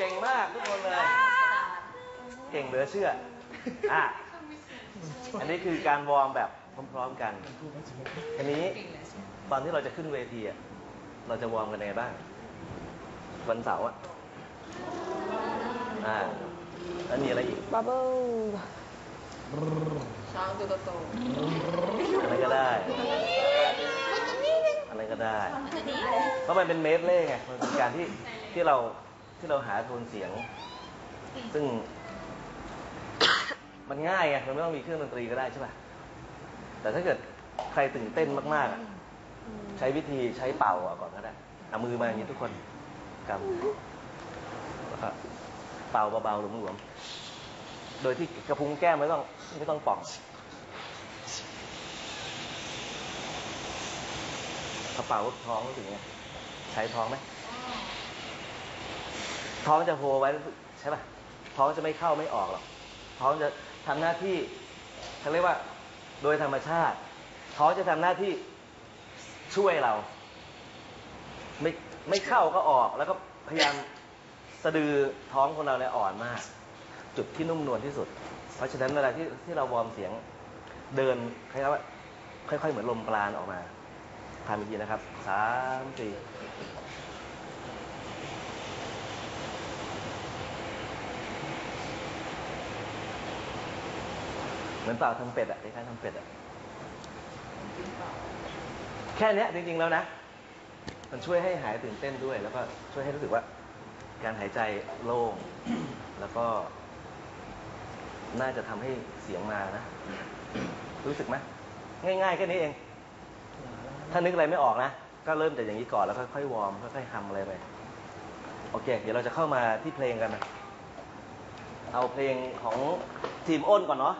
ลือเชื่อ อะ อันนี้คือการวอร์มแบบพร้อมๆกัน อันนี้ตอนที่เราจะขึ้นเวทีอะ เราจะวอร์มกันยังไงบ้าง วันเสาร์อะ อ่า แล้วมีอะไรอีก บับเบิ้ลช้างตัวโตอะไรก็ได้ อะไรก็ได้ เพราะมันเป็นเมดเล่ไง มันเป็นการที่ที่เรา ที่เราหาโทนเสียง ซึ่ง มันง่ายไงมันไม่ต้องมีเครื่องดนตรีก็ได้ใช่ป่ะแต่ถ้าเกิดใครตื่นเต้นมากๆอะใช้วิธีใช้เป่าเอาก่อนก็ได้เอามือมาอย่างนี้ทุกคนกำแล้วก็เป่าเบาๆหลวมๆโดยที่กระพุ้งแก้มไม่ต้องไม่ต้องป่องกระเป๋าท้องรู้สึกไงใช้ท้องไหม ท้องจะโฮไว้ใช่ป่ะท้องจะไม่เข้าไม่ออกหรอกท้องจะทำหน้าที่เขาเรียกว่าโดยธรรมชาติ ท้องจะทำหน้าที่ช่วยเรา ไม่ไม่เข้าก็ออกแล้วก็พยายามสะดือท้องของเราเนี่ยอ่อนมาก จุดที่นุ่มนวลที่สุด เพราะฉะนั้นเวลาที่ที่เราวอร์มเสียงเดินคล้ายๆว่าค่อยๆ เหมือนลมปราณออกมาทำอีกทีนะครับสามสี่ มือนเปล่าทำเป็ดอะคล้ายๆทำเป็ดอะแค่นี้จริงๆแล้วนะ มันช่วยให้หายตื่นเต้นด้วย แล้วก็ช่วยให้รู้สึกว่า การหายใจโล่ง แล้วก็ น่าจะทำให้เสียงมานะ รู้สึกไหมง่ายๆแค่นี้เอง ถ้านึกอะไรไม่ออกนะ ก็เริ่มจากอย่างนี้ก่อนแล้วค่อยๆวอร์มค่อยๆทำอะไรไปโอเค เดี๋ยวเราจะเข้ามาที่เพลงกันนะ เอาเพลงของทีมอ้นก่อนเนาะ